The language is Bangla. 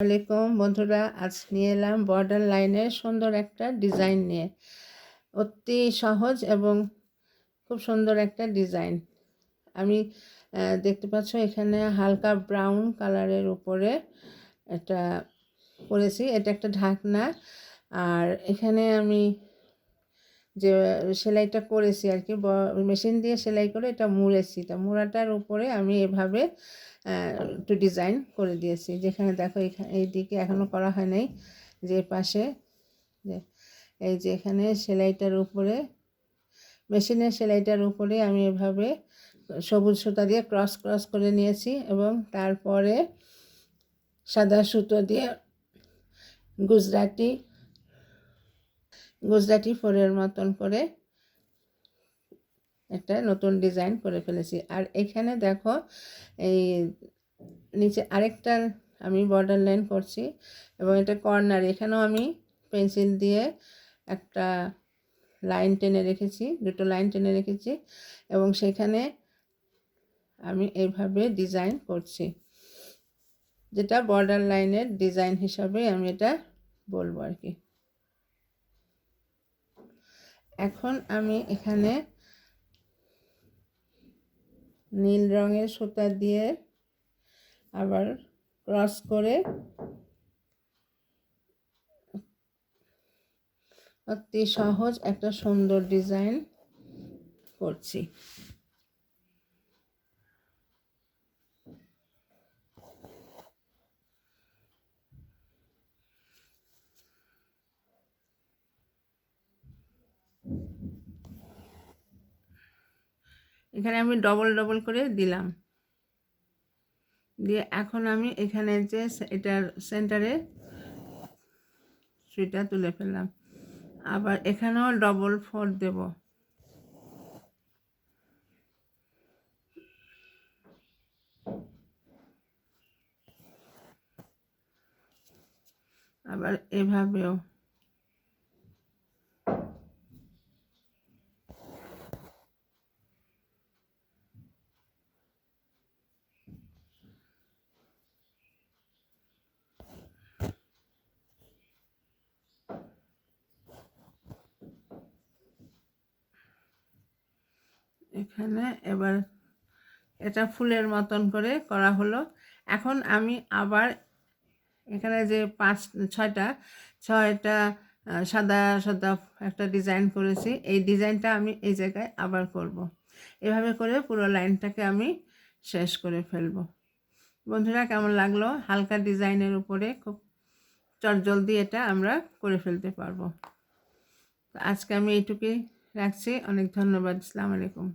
আলাইকুম বন্ধুরা, আজ নিয়ে এলাম বর্ডার লাইনের সুন্দর একটা ডিজাইন নিয়ে। অতি সহজ এবং খুব সুন্দর একটা ডিজাইন আমি দেখতে পাচ্ছ এখানে হালকা ব্রাউন কালারের উপরে এটা করেছি। এটা একটা ঢাকনা। আর এখানে আমি যে, সেলাইটা করেছি আর কি মেশিন দিয়ে সেলাই করে এটা মুড়েছি। এটা মুড়াটার উপরে আমি এভাবে একটু ডিজাইন করে দিয়েছি। যেখানে দেখো এই দিকে এখনও করা হয় নাই। যে পাশে, যে, এই যে এখানে সেলাইটার উপরে, মেশিনের সেলাইটার উপরে আমি এভাবে সবুজ সুতা দিয়ে ক্রস ক্রস করে নিয়েছি এবং তারপরে সাদা সুতো দিয়ে গুজরাটি গুজরাটি ফোরের মতন করে একটা নতুন ডিজাইন করে ফেলেছি। আর এখানে দেখো, এই নিচে আরেকটা আমি বর্ডার লাইন করছি এবং এটা কর্নার এখানেও আমি পেন্সিল দিয়ে একটা লাইন টেনে রেখেছি, দুটো লাইন টেনে রেখেছি এবং সেখানে আমি এইভাবে ডিজাইন করছি। যেটা বর্ডার লাইনের ডিজাইন হিসাবে আমি এটা বলব আর কি। এখন আমি এখানে নীল রঙের সুতা দিয়ে আবার ক্রস করে অতি সহজ একটা সুন্দর ডিজাইন করছি। এখানে আমি ডবল ডবল করে দিলাম। দিয়ে এখন আমি এখানে যে এটার সেন্টারে সুইটা তুলে ফেললাম। আবার এখানেও ডবল ফোর দেব। আবার এভাবেও এখানে এবার এটা ফুলের মতন করে করা হলো। এখন আমি আবার এখানে যে পাঁচ, ছয়টা ছয়টা সাদা সাদা একটা ডিজাইন করেছি, এই ডিজাইনটা আমি এই জায়গায় আবার করব। এভাবে করে পুরো লাইনটাকে আমি শেষ করে ফেলব। বন্ধুরা, কেমন লাগল? হালকা ডিজাইনের উপরে খুব চটজলদি এটা আমরা করে ফেলতে পারব। আজকে আমি এইটুকুই রাখছি। অনেক ধন্যবাদ। আসসালামু আলাইকুম।